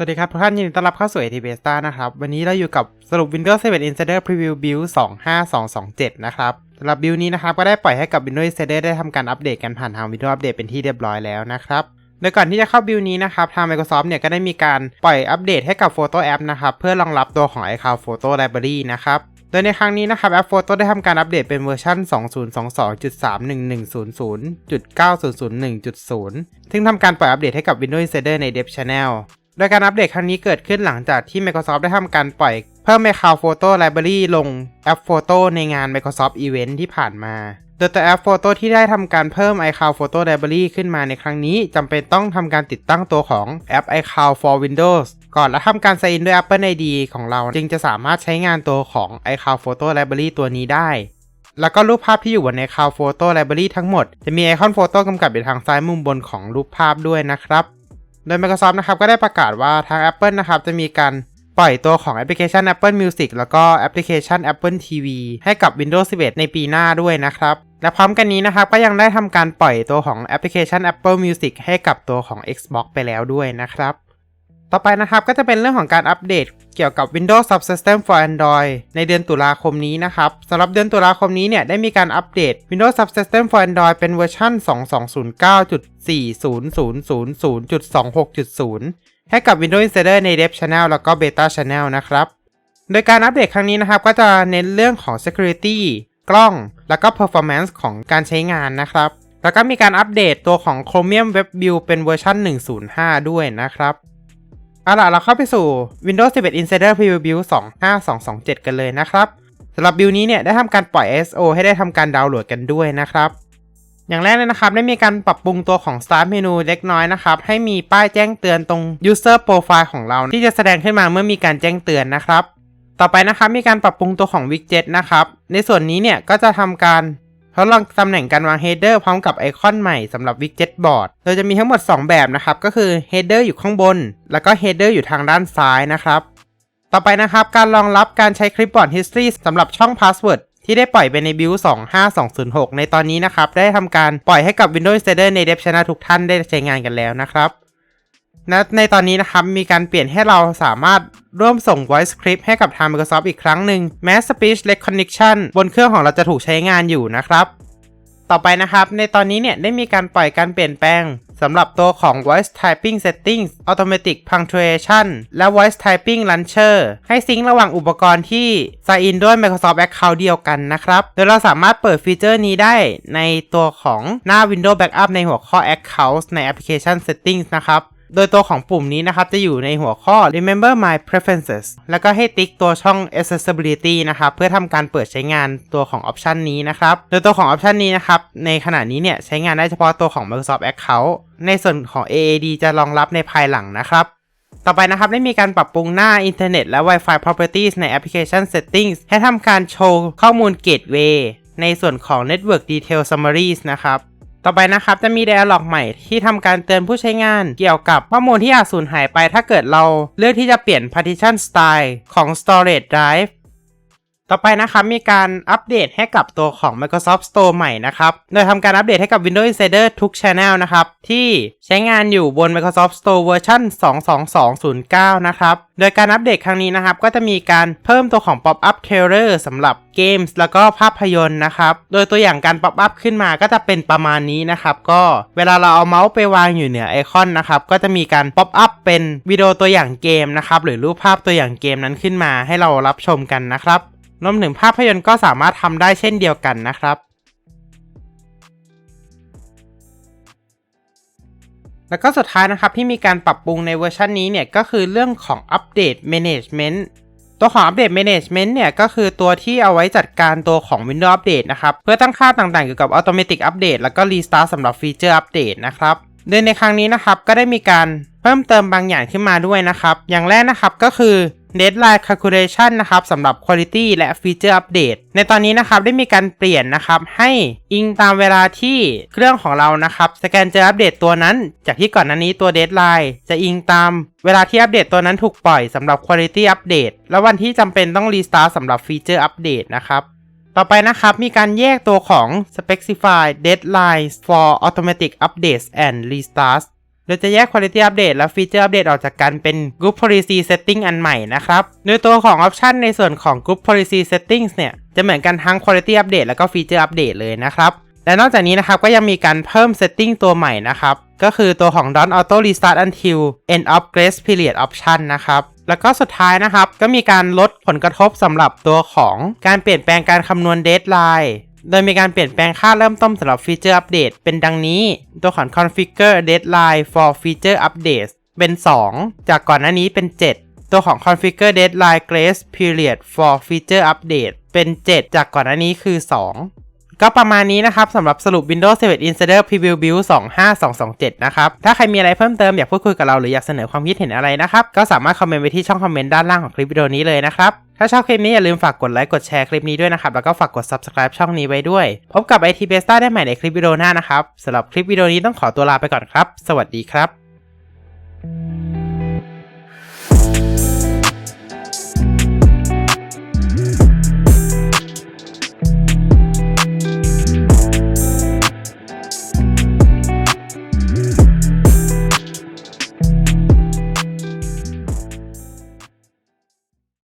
สวัสดีครับทุกท่านยินดีต้อนรับเข้าสู่ AT Beta นะครับ วันนี้เราอยู่กับสรุป Windows 7 Insider Preview Build 25227 นะครับสำหรับ build นี้นะครับ ก็ได้ปล่อยให้กับ Windows Insider ได้ทำการอัปเดตกันผ่านทาง Windows Update เป็นที่เรียบร้อยแล้วนะครับ โดยก่อนที่จะเข้า build นี้นะครับ ทาง Microsoft เนี่ยก็ได้มีการปล่อยอัปเดตให้กับ Photo App นะครับ เพื่อรองรับตัวของ iCloud Photo Library นะครับโดยในครั้งนี้นะครับแอป Photo ได้ทำการอัปเดตเป็นเวอร์ชัน2022.31100.9001.0 ซึ่งทำการปล่อยอัปเดตให้กับ Windows Insider ใน Dev Channel โดยการอัปเดตครั้งนี้เกิดขึ้นหลังจากที่ Microsoft ได้ทำการปล่อยเพิ่ม iCloud Photo Library ลงแอป Photo ในงาน Microsoft Event ที่ผ่านมา โดยแตัวแอป Photo ที่ได้ทำการเพิ่ม iCloud Photo Library ขึ้นมาในครั้งนี้จำเป็นต้องทำการติดตั้งตัวของแอป iCloud for Windows ก่อนและทำการ sign in ด้วย Apple ID ของเรา จึงจะสามารถใช้งานตัวของ iCloud Photo Library ตัวนี้ได้ แล้วก็รูปภาพที่อยู่บน iCloud Photo Library ทั้งหมด จะมีไอคอนโฟโต้กำกับอยู่ทางซ้ายมุมบนของรูปภาพด้วยนะครับ ดย Microsoft นะครับก็ได้ประกาศว่าทาง Apple นะครับจะมีการปล่อยตัวของแอปพลิเคชัน Apple Music แล้วก็แอปพลิเคชัน Apple TV ให้กับ Windows 11 ในปีหน้าด้วยนะครับ และพร้อมกันนี้นะครับก็ยังได้ทำการปล่อยตัวของแอปพลิเคชัน Apple Music ให้กับตัวของ Xbox ไปแล้วด้วยนะครับ ต่อไปนะครับก็จะเป็นเรื่องของการอัปเดตเกี่ยวกับ Windows Subsystem for Android ในเดือนตุลาคมนี้นะครับสำหรับเดือนตุลาคมนี้เนี่ยได้มีการอัปเดต Windows Subsystem for Android เป็นเวอร์ชัน2209.4000.26.0 ให้กับ Windows Insider ใน Dev Channel แล้วก็ Beta Channel นะครับ โดยการอัปเดตครั้งนี้นะครับก็จะเน้นเรื่องของ Security กล้อง แล้วก็ Performance ของการใช้งานนะครับ แล้วก็มีการอัปเดตตัวของ Chromium Web View เป็นเวอร์ชัน105 ด้วยนะครับ เอาล่ะเราเข้าไปสู่ Windows 11 Insider Preview Build 25227 กันเลยนะครับสำหรับบิลนี้เนี่ยได้ทำการปล่อย ISO ให้ได้ทำการดาวน์โหลดกันด้วยนะครับ อย่างแรกเลยนะครับได้มีการปรับปรุงตัวของ Start Menu เล็กน้อยนะครับ ให้มีป้ายแจ้งเตือนตรง User Profile ของเรา ที่จะแสดงขึ้นมาเมื่อมีการแจ้งเตือนนะครับ ต่อไปนะครับมีการปรับปรุงตัวของ Widget นะครับ ในส่วนนี้เนี่ยก็จะทำการ ดลองตำแหน่งการวาง Header พร้อมกับไอคอนใหม่สำหรับ Widget Board โดยจะมีทั้งหมด 2 แบบนะครับ ก็คือ Header อยู่ข้างบน แล้วก็ Header อยู่ทางด้านซ้ายนะครับ ต่อไปนะครับ การรองรับการใช้ Clipboard History สำหรับช่อง Password ที่ได้ปล่อยไปใน Build 25206 ในตอนนี้นะครับ ได้ทำการปล่อยให้กับ Windows Insider ใน Dev Channel ทุกท่านได้ใช้งานกันแล้วนะครับ และในตอนนี้นะครับมีการเปลี่ยนให้เราสามารถร่วมส่ง voice script ให้กับทาง Microsoft อีกครั้งหนึ่งแม้ speech recognition บนเครื่องของเราจะถูกใช้งานอยู่นะครับ ต่อไปนะครับ ในตอนนี้เนี่ยได้มีการปล่อยการเปลี่ยนแปลงสำหรับตัวของ voice typing settings automatic punctuation และ voice typing launcher ให้ซิงค์ระหว่างอุปกรณ์ที่ sign in ด้วย Microsoft Account เดียวกันนะครับ โดยเราสามารถเปิดฟีเจอร์นี้ได้ในตัวของหน้า Windows Backup ในหัวข้อ Accounts ใน Application Settings นะครับ โดยตัวของปุ่มนี้นะครับจะอยู่ในหัวข้อ Remember My Preferences แล้วก็ให้ติ๊กตัวช่อง Accessibility นะครับเพื่อทำการเปิดใช้งานตัวของออปชันนี้นะครับโดยตัวของออปชันนี้นะครับในขณะนี้เนี่ยใช้งานได้เฉพาะตัวของ Microsoft Account ในส่วนของ AAD จะรองรับในภายหลังนะครับต่อไปนะครับได้มีการปรับปรุงหน้าอินเทอร์เน็ตและ Wi-Fi Properties ใน Application Settings ให้ทำการโชว์ข้อมูล Gateway ในส่วนของ Network Detail Summaries นะครับ ต่อไปนะครับจะมีไดอะล็อกใหม่ที่ทำการเตือนผู้ใช้งานเกี่ยวกับข้อมูลที่อาจสูญหายไปถ้าเกิดเราเลือกที่จะเปลี่ยน Partition Style ของ Storage Drive ต่อไปนะครับมีการอัปเดตให้กับตัวของ Microsoft Store ใหม่นะครับโดยทำการอัปเดตให้กับ Windows Insider ทุก Channel นะครับ ที่ใช้งานอยู่บน Microsoft Store เวอร์ชัน22209 นะครับ โดยการอัปเดตครั้งนี้นะครับ ก็จะมีการเพิ่มตัวของ Pop-up Trailer สำหรับเกมส์แล้วก็ภาพยนตร์นะครับ โดยตัวอย่างการ Pop-up ขึ้นมาก็จะเป็นประมาณนี้นะครับ ก็เวลาเราเอาเมาส์ไปวางอยู่เหนือไอคอนนะครับ ก็จะมีการ Pop-up เป็นวิดีโอตัวอย่างเกมนะครับ หรือรูปภาพตัวอย่างเกมนั้นขึ้นมาให้เรารับชมกันนะครับ รวมถึงภาพยนตร์ก็สามารถทำได้เช่นเดียวกันนะครับ แล้วก็สุดท้ายนะครับที่มีการปรับปรุงในเวอร์ชันนี้เนี่ยก็คือเรื่องของอัปเดต Management ตัวของอัปเดต Management เนี่ยก็คือตัวที่เอาไว้จัดการตัวของ Windows Update นะครับ เพื่อตั้งค่าต่างๆเกี่ยวกับ Automatic Update แล้วก็ Restart สำหรับฟีเจอร์อัปเดตนะครับโดยในครั้งนี้นะครับก็ได้มีการเพิ่มเติมบางอย่างขึ้นมาด้วยนะครับ อย่างแรกนะครับก็คือ Deadline Calculation นะครับสำหรับ Quality และ Feature Update ในตอนนี้นะครับได้มีการเปลี่ยนนะครับให้อิงตามเวลาที่เครื่องของเรานะครับสแกนเจออัปเดตตัวนั้น จากที่ก่อนหน้านี้ตัว Deadline จะอิงตามเวลาที่อัปเดตตัวนั้นถูกปล่อยสำหรับ Quality Update และวันที่จำเป็นต้อง Restart สำหรับ Feature Update นะครับต่อไปนะครับ มีการแยกตัวของ Specify Deadlines for Automatic Updates and Restarts โดยจะแยก Quality Update และ Feature Update ออกจากกันเป็น Group Policy Setting อันใหม่นะครับโดยตัวของ Option ในส่วนของ Group Policy Settings เนี่ยจะเหมือนกันทั้ง Quality Update แล้วก็ Feature Update เลยนะครับและนอกจากนี้นะครับก็ยังมีการเพิ่ม Setting ตัวใหม่นะครับก็คือตัวของ Don't Auto Restart Until End of Grace Period Option นะครับแล้วก็สุดท้ายนะครับก็มีการลดผลกระทบสำหรับตัวของการเปลี่ยนแปลงการคำนวณ Deadline โดยมีการเปลี่ยนแปลงค่าเริ่มต้นสำหรับฟีเจอร์อัปเดตเป็นดังนี้ ตัวของ configure deadline for feature updates เป็น 2 จากก่อนหน้านี้เป็น 7 ตัวของ configure deadline grace period for feature update เป็น 7 จากก่อนหน้านี้คือ 2ก็ประมาณนี้นะครับสำหรับสรุป Windows 7 Insider Preview Build 25227 นะครับ ถ้าใครมีอะไรเพิ่มเติมอยากพูดคุยกับเราหรืออยากเสนอความคิดเห็นอะไรนะครับ ก็สามารถคอมเมนต์ไว้ที่ช่องคอมเมนต์ด้านล่างของคลิปวิดีโอนี้เลยนะครับ ถ้าชอบคลิปนี้อย่าลืมฝากกดไลค์กดแชร์คลิปนี้ด้วยนะครับแล้วก็ฝากกด subscribe ช่องนี้ไว้ด้วย พบกับ IT Besta ได้ใหม่ในคลิปวิดีโอหน้านะครับสำหรับคลิปวิดีโอนี้ต้องขอตัวลาไปก่อนครับ สวัสดีครับ